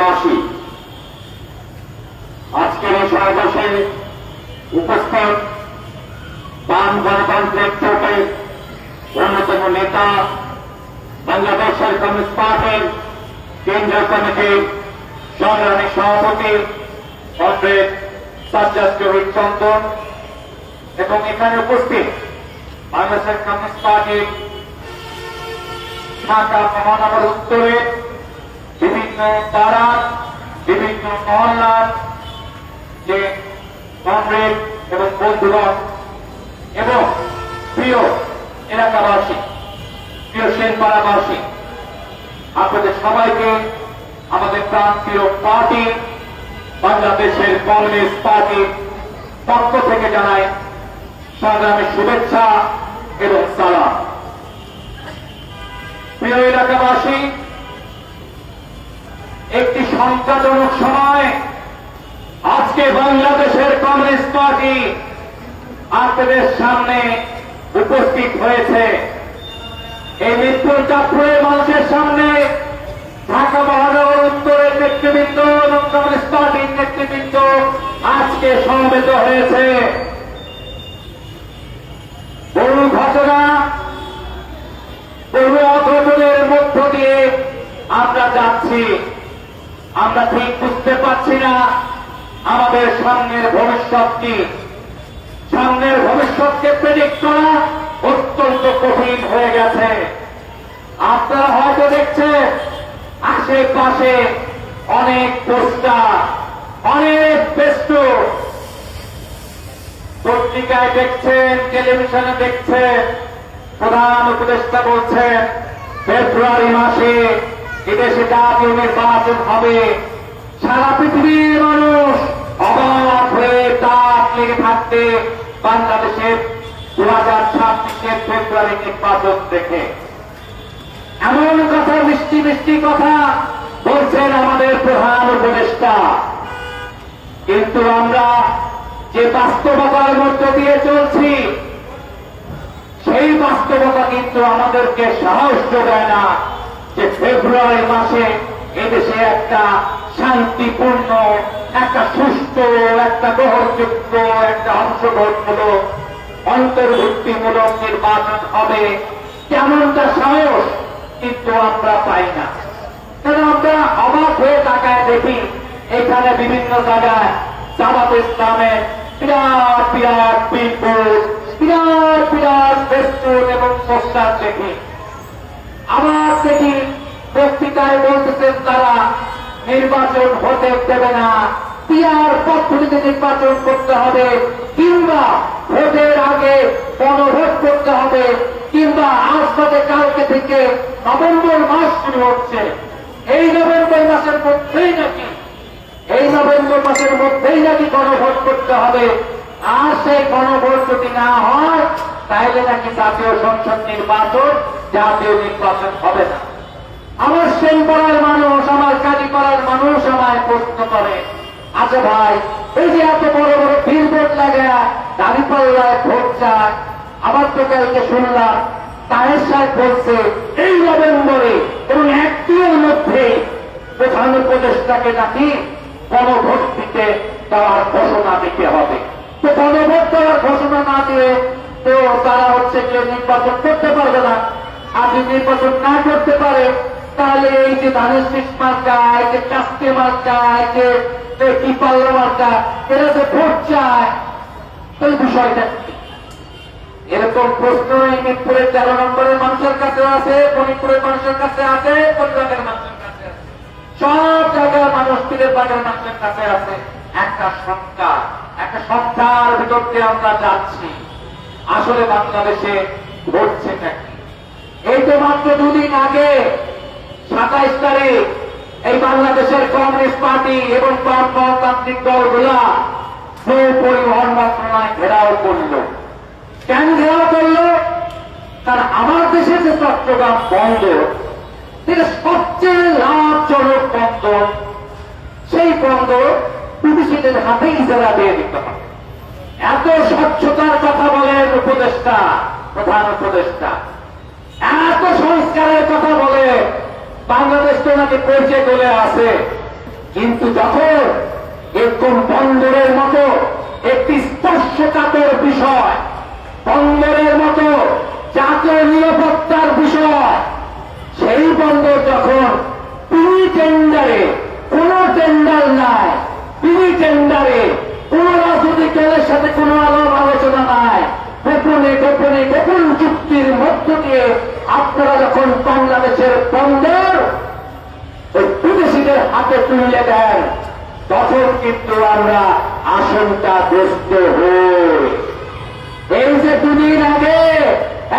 এলাকাবাসী আজকের এই সমাবেশে উপস্থিত বাম গণতান্ত্রিক জোটের অন্যতম নেতা বাংলাদেশের কমিউনিস্ট পার্টির কেন্দ্রীয় কমিটির সংগ্রামী সভাপতি কমরেড সাজ্জাদ জহির চন্দন এবং এখানে উপস্থিত বাংলাদেশের কমিউনিস্ট পার্টির ঢাকা মহানগর উত্তরে বিভিন্ন পাড়া বিভিন্ন মহল্লার যে কমরেড এবং বন্ধুগণ এবং প্রিয় এলাকাবাসী, প্রিয় সেনপাড়াবাসী আপনাদের সবাইকে আমাদের প্রাণ প্রিয় পার্টি, বাংলাদেশের কমিউনিস্ট পার্টির পক্ষ থেকে জানাই সংগ্রামের শুভেচ্ছা এবং সালাম। প্রিয় এলাকাবাসী একটি সংখ্যাজনক সময়। আজকে বাংলাদেশের কমিউনিস্ট পার্টি আপনাদের সামনে উপস্থিত হয়েছে। এই মৃত্যুর চাপুরের মানুষের সামনে ঢাকা মহানগর উত্তরের নেতৃবৃন্দ এবং কমিউনিস্ট পার্টির নেতৃবৃন্দ আজকে সমবেত হয়েছে। বহু ঘটনা, বহু অঘটনের মধ্য দিয়ে আমরা যাচ্ছি। আমরা ঠিক বুঝতে পারছি না আমাদের সামনের ভবিষ্যৎ কি। সামনের ভবিষ্যৎকে প্রেডিক্ট করা অত্যন্ত কঠিন হয়ে গেছে। আপনারা হয়তো দেখছেন, আশেপাশে অনেক পোস্টার, অনেক বেস্ট পত্রিকায় দেখছেন, টেলিভিশনে দেখছেন, প্রধান উপদেষ্টা বলছেন, ফেব্রুয়ারি মাসে এদেশে জাতীয় নির্বাচন হবে। সারা পৃথিবীর মানুষ অবাক হয়ে তাক লেগে থাকতে বাংলাদেশের দু হাজার ছাব্বিশের ফেব্রুয়ারি নির্বাচন দেখে। এমন কথা, মিষ্টি মিষ্টি কথা বলছেন আমাদের প্রধান উপদেষ্টা। কিন্তু আমরা যে বাস্তবতার মধ্য দিয়ে চলছি, সেই বাস্তবতা কিন্তু আমাদেরকে সাহস যোগায় না। যে ফেব্রুয়ারি মাসে এদেশে একটা শান্তিপূর্ণ, একটা সুস্থ, একটা গ্রহণযোগ্য, একটা অংশগ্রহণমূলক অন্তর্ভুক্তিমূলক নির্বাচন হবে। তেমনটা সাহস কিন্তু আমরা পাই না। কারণ আমরা অবাক হয়ে তাকায় দেখি, এখানে বিভিন্ন জায়গায় জামাত ইসলামের বিরাট বিরাট বিলবোর্ড বিরাট বিরাট ফেসবুক এবং পোস্টার দেখি। আবার দেখি বক্তৃতায় বলতেছেন তারা, নির্বাচন হতে দেবে না। পিয়ার পদ্ধতিতে নির্বাচন করতে হবে, কিংবা ভোটের আগে গণভোট করতে হবে, কিংবা আজ থেকে কালকে থেকে নভেম্বর মাস শুরু হচ্ছে। এই নভেম্বর মাসের মধ্যেই নাকি, এই নভেম্বর মাসের মধ্যেই নাকি গণভোট করতে হবে। আর সেই গণভোট যদি না হয় তাহলে নাকি জাতীয় সংসদ নির্বাচন জাতীয় নির্বাচন হবে না। আমার সেন পাড়ার মানুষ, আমার কাজী পাড়ার মানুষ আমায় প্রশ্ন করে আচ্ছা ভাই, এই যে এত বড় বড় বিলবোর্ড লাগে দাবি পাল্লায় ভোট চায় আবার তো কালকে শুনলাম তাহের সাহেব বলছে, এই নভেম্বরে এবং একদিনের মধ্যে প্রধান উপদেষ্টাকে নাকি গণভোট দিতে দেওয়ার ঘোষণা দিতে হবে। তো গণভোট দেওয়ার ঘোষণা না দিয়ে তো তারা হচ্ছে যে নির্বাচন করতে পারবে না। যদি নির্বাচন না করতে পারে, তাহলে এই যে ধানের শীষ মার্কা, এই যে কাস্তে মার্কা, এই যে এই মার্কা, এরা যে ভোট চায়, তাহলে বিষয়টা এরকম প্রশ্ন এই মিরপুরের তেরো নম্বরের মানুষের কাছে আছে ফরিদপুরের মানুষের কাছে আছে পরিবারের মানুষের কাছে আছে। সব জায়গার মানুষ পীরের বাগের মানুষের কাছে আছে। একটা সংখ্যা, একটা সংখ্যার ভিতর দিয়ে আমরা যাচ্ছি। আসলে বাংলাদেশে ঘটছে নাকি এই তো মাত্র দুদিন আগে সাতাইশ তারিখ এই বাংলাদেশের কংগ্রেস পার্টি এবং বাম গণতান্ত্রিক দলগুলা নৌ পরিবহন মন্ত্রণালয় ঘেরাও করল। কেন ঘেরাও করল? কারণ আমার দেশে যে চট্টগ্রাম বন্দর এটা সবচেয়ে লাভজনক বন্দর সেই বন্দর বিদেশিদের হাতে ইজারা দিয়ে দিতে হবে। এত স্বচ্ছতার কথা বলেন উপদেষ্টা, প্রধান উপদেষ্টা। এত সংস্কারের কথা বলে বাংলাদেশ তো নাকি পরিচয় চলে আছে কিন্তু যখন এরকম বন্দরের মতো একটি স্পর্শকাতর বিষয়, বন্দরের মতো জাতীয় নিরাপত্তার বিষয়, সেই বন্দর যখন তিনি টেন্ডারে, কোন টেন্ডার নাই তিনি টেন্ডারে কোন রাজনৈতিক দলের সাথে কোনো আলাপ আলোচনা নাই গোপনে গোপনে গোপন চুক্তির মধ্য দিয়ে আপনারা যখন বাংলাদেশের বন্দর ওই বিদেশিদের হাতে তুলে দেন, তখন কিন্তু আমরা আশঙ্কাগ্রস্ত হই। এই যে দুদিন আগে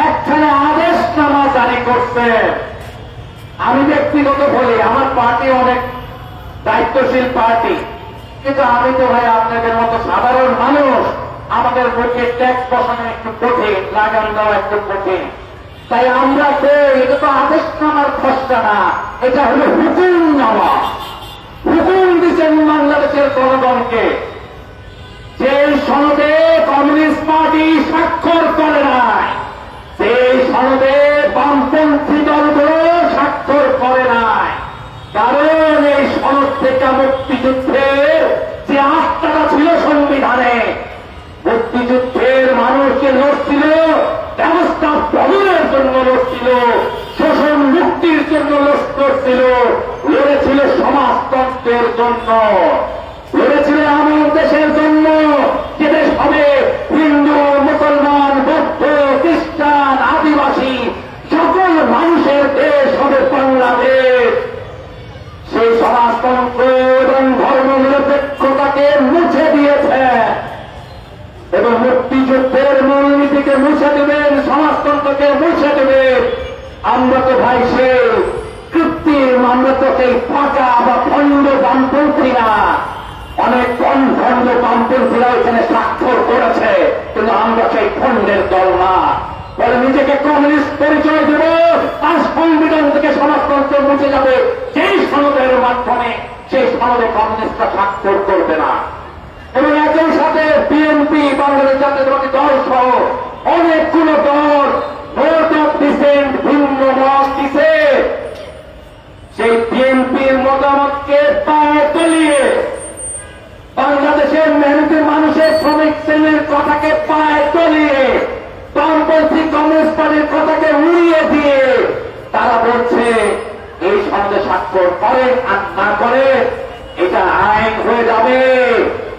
একখানে আদেশ নামা জারি করছে। আমি ব্যক্তিগত বলি, আমার পার্টি অনেক দায়িত্বশীল পার্টি। কিন্তু আমি তো ভাই আপনাদের মতো সাধারণ মানুষ, আমাদের পক্ষে ট্যাক্স বসানো একটু কঠিন, লাগান দেওয়া একটু কঠিন। তাই আমরা তো এটা তো আদেশ নামার খসটা না, এটা হলো হুকুম নামা। হুকুম দিচ্ছেন বাংলাদেশের জনগণকে। যে সনদে কমিউনিস্ট পার্টি স্বাক্ষর করে নাই সেই সনদে বামপন্থী দলগুলো স্বাক্ষর করে নাই কারণ এই সনদ থেকে মুক্তিযুদ্ধের যে আস্থাটা ছিল সংবিধানে মুক্তিযুদ্ধের মানুষকে লড়ছিল ব্যবস্থা বদলের জন্য লড়ছিল শোষণ মুক্তির জন্য লড়ছিল লড়েছিল সমাজতন্ত্রের জন্য। লড়েছিল এমন দেশের জন্য যে দেশ হবে হিন্দু, মুসলমান, বৌদ্ধ, খ্রিস্টান, আদিবাসী, সকল মানুষের দেশ হবে বাংলাদেশ। সেই সমাজতন্ত্র এবং ধর্ম নিরপেক্ষতাকে মুছে দিয়েছে। এবং মুক্তিযুদ্ধের মূলনীতিকে মুছে দেবেন, সমাজতন্ত্রকে মুছে দেবেন। আমরা তো ভাই সে কৃত্রিম আমরা তো সেই ফাঁকা বা খণ্ড বামপন্থী না অনেক কম খণ্ড বামপন্থীরা এখানে স্বাক্ষর করেছে, কিন্তু আমরা সেই খণ্ডের দল না। বলে নিজেকে কমিউনিস্ট পরিচয় দেব আর সংবিধান থেকে সমাজতন্ত্র মুছে যাবে। সেই সনদের মাধ্যমে সেই সনদে কমিউনিস্টরা স্বাক্ষর করবে না। এবং একই সাথে বিএনপি, বাংলাদেশ জাতীয়তাবাদী দল সহ অনেকগুলো দল নোট সেই বিএনপির মতামতকে পায়ে তলিয়ে বাংলাদেশের মেহনতি মানুষের শ্রমিক শ্রেণির কথাকে পায়ে তলিয়ে বামপন্থী কমিউনিস্ট পার্টির কথাকে উড়িয়ে দিয়ে তারা বলছে, এই সঙ্গে স্বাক্ষর করে আর না করে এটা আইন হয়ে যাবে।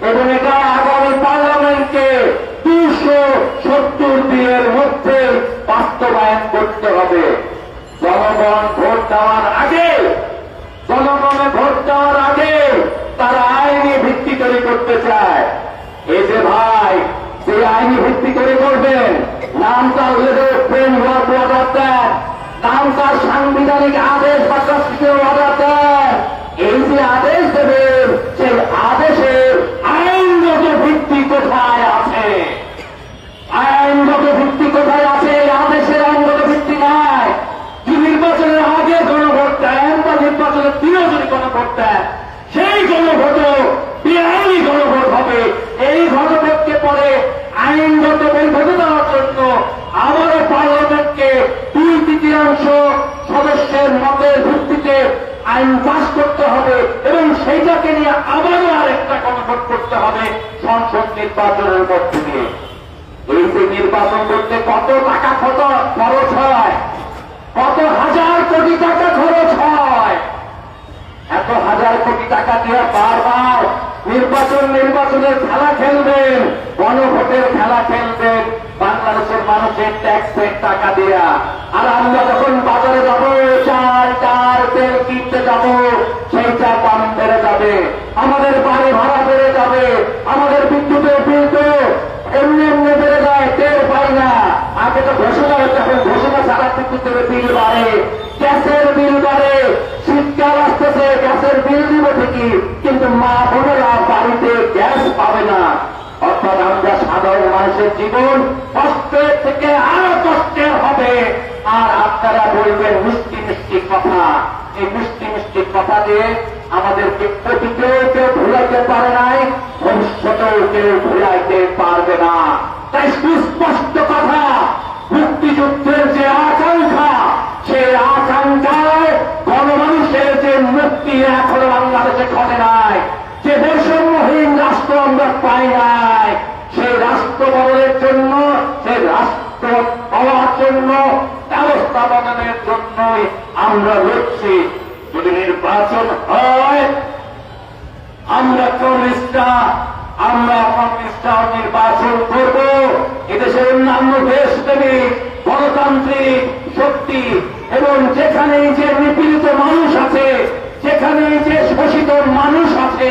এবং এটা আগামী পার্লামেন্টকে দুশো সত্তর দিনের মধ্যে বাস্তবায়ন করতে হবে জনগণ ভোট দেওয়ার আগে জনগণে ভোট দেওয়ার আগে তারা আইনি ভিত্তি তৈরি করতে চায়। এই যে ভাই, যে আইনি ভিত্তি করে করবেন, নাম তার ফ্রেম হওয়ার পর নাম তার সাংবিধানিক আদেশ বা কনস্টিটিউশন অর্ডার দেন এই যে আদেশ দেবেন সেই আদেশের আইনগত ভিত্তি কোথায় আছে আইনগত ভিত্তি কোথায় আছে এই আদেশের আইনগত ভিত্তি নাই কি নির্বাচনের আগে গণভোট দেন বা নির্বাচনের দিনেও যদি গণভোট দেন সেই গণভোট বেআইনি গণভোট হবে এই গণভোটকে পরে আইনগত বৈধতা দেওয়ার জন্য আবারও পার্লামেন্টকে দুই তৃতীয়াংশ সদস্যের মতের ভিত্তিতে আইন পাশ করতে হবে এবং সেইটাকে নিয়ে আবারও আরেকটা গণভোট করতে হবে সংসদ নির্বাচনের মধ্যে দিয়ে। এই যে নির্বাচন করতে কত টাকা কত খরচ হয়? কত হাজার কোটি টাকা খরচ হয়? এত হাজার কোটি টাকা দিয়ে বারবার নির্বাচন নির্বাচনের খেলা খেলবেন, গণভোটের খেলা খেলবেন, বাংলাদেশের মানুষের ট্যাক্সের টাকা দিয়া। আর আমরা যখন বাজারে যাব চাল ডাল তেল কিনতে যাব সেইটা দাম বেড়ে যাবে আমাদের বাড়ি ভাড়া বেড়ে যাবে আমাদের বিদ্যুতের বিল তো এমনি এমনি বেড়ে যায় তেল পাই না আগে তো ঘোষণা হচ্ছে এখন ঘোষণা ছাড়া বিদ্যুতের বিল বাড়ে, গ্যাসের বিল বাড়ে, শীতকাল আসতেছে, গ্যাসের বিল দিব ঠিকই, কিন্তু মা বোনেরা বাড়িতে গ্যাস পাবে না। অর্থাৎ আমরা সাধারণ মানুষের জীবন কষ্টের থেকে আরও কষ্টের হবে। আর আপনারা বলবেন মিষ্টি মিষ্টি কথা। এই মিষ্টি মিষ্টি কথা দিয়ে আমাদেরকে অতীতেও কেউ ভুলাইতে পারে নাই, ভবিষ্যতেও কেউ ভুলাইতে পারবে না। তাই সুস্পষ্ট কথা, মুক্তিযুদ্ধের যে আকাঙ্ক্ষা সেই আকাঙ্ক্ষায় গণমানুষের যে মুক্তি এখনও বাংলাদেশে ঘটে নাই। যে বৈষম্যহীন রাষ্ট্র আমরা পাই নাই, সেই রাষ্ট্র বদলের জন্য, সেই রাষ্ট্র পাওয়ার জন্য, ব্যবস্থা বদলের জন্যই আমরা লড়ছি। যদি নির্বাচন হয়, আমরা কমিউনিস্টরা আমরা কমিউনিস্টরা নির্বাচন করব। এদেশের অন্যান্য দেশ দেশপ্রেমিক গণতান্ত্রিক শক্তি এবং যেখানে যে নিপীড়িত মানুষ আছে যেখানে যে শোষিত মানুষ আছে,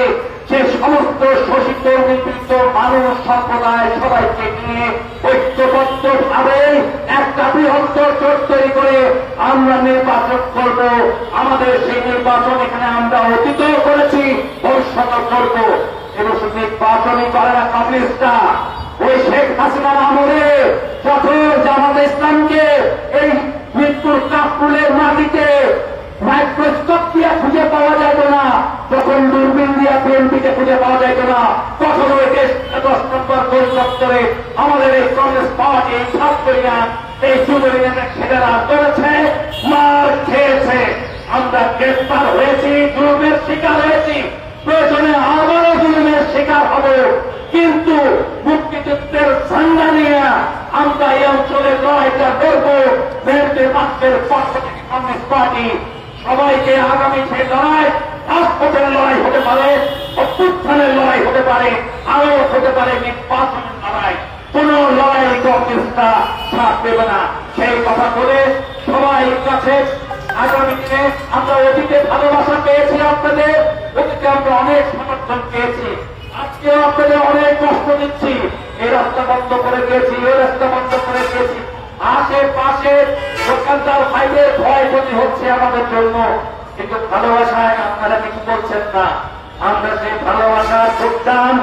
সে সমস্ত শোষিত নিপীড়িত মানুষ সম্প্রদায় সবাইকে নিয়ে ঐক্যবদ্ধ ভাবে একটা বৃহত্তর জোট তৈরি করে আমরা নির্বাচন করব। আমাদের সেই নির্বাচন এখানে আমরা অতীত করেছি ভবিষ্যৎ করব। এবং শুধু নির্বাচনই করে না কমিউনিস্টরা। ওই শেখ হাসিনার আমলে যখন জামাত ইসলামকে এই মৃত্যুর কাপুলের মাটিতে মাইক্রোস্কোপ দিয়ে খুঁজে পাওয়া যেত না। তখন দূরবীন দিয়ে বিএনপিকে খুঁজে পাওয়া যেত না তখন ওই দেশ নম্বর গোল দপ্তরে আমাদের এই কংগ্রেস পার্টি ছাত্রীরা এই যুবলীগের ছেলেরা করেছে মার খেয়েছে। আমরা গ্রেফতার হয়েছি, জুলুমের শিকার হয়েছি। প্রয়োজনে আবারও জুলুমের শিকার হব। কিন্তু মুক্তিযুদ্ধের ঝান্ডা নিয়ে আমরা এই অঞ্চলের লড়াইটা করব মেয়েদের মাত্রের পক্ষ থেকে কংগ্রেস পার্টি সবাইকে আগামী সেই লড়াই, রাজপথের লড়াই হতে পারে, অভ্যুত্থানের লড়াই হতে পারে আরও হতে পারে নির্বাচনের লড়াই। কোন লড়াই কংগ্রেসটা ছাড় দেবে না। সেই কথা বলে সবাই কাছে আগামী দিনে আমরা অতীতে ভালোবাসা পেয়েছি আপনাদের, অতীতে আমরা অনেক সমর্থন পেয়েছি। আজকেও আপনাদের অনেক কষ্ট দিচ্ছি। এই রাস্তা বন্ধ করে দিয়েছি ওই রাস্তা বন্ধ করে দিয়েছি। আশেপাশে দোকানদার বাইরে ভয় ক্ষতি হচ্ছে আমাদের জন্য। কিন্তু ভালোবাসায় আপনারা কিছু করছেন না। আমরা সেই ভালোবাসা যোগদান,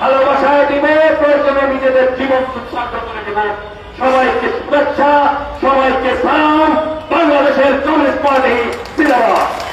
ভালোবাসায় দিবে প্রয়োজনে নিজেদের জীবন উৎসর্গ করে দেব। সবাইকে শুভেচ্ছা, সবাইকে সাম বাংলাদেশের চল্লিশ পার্টি সিলেবাস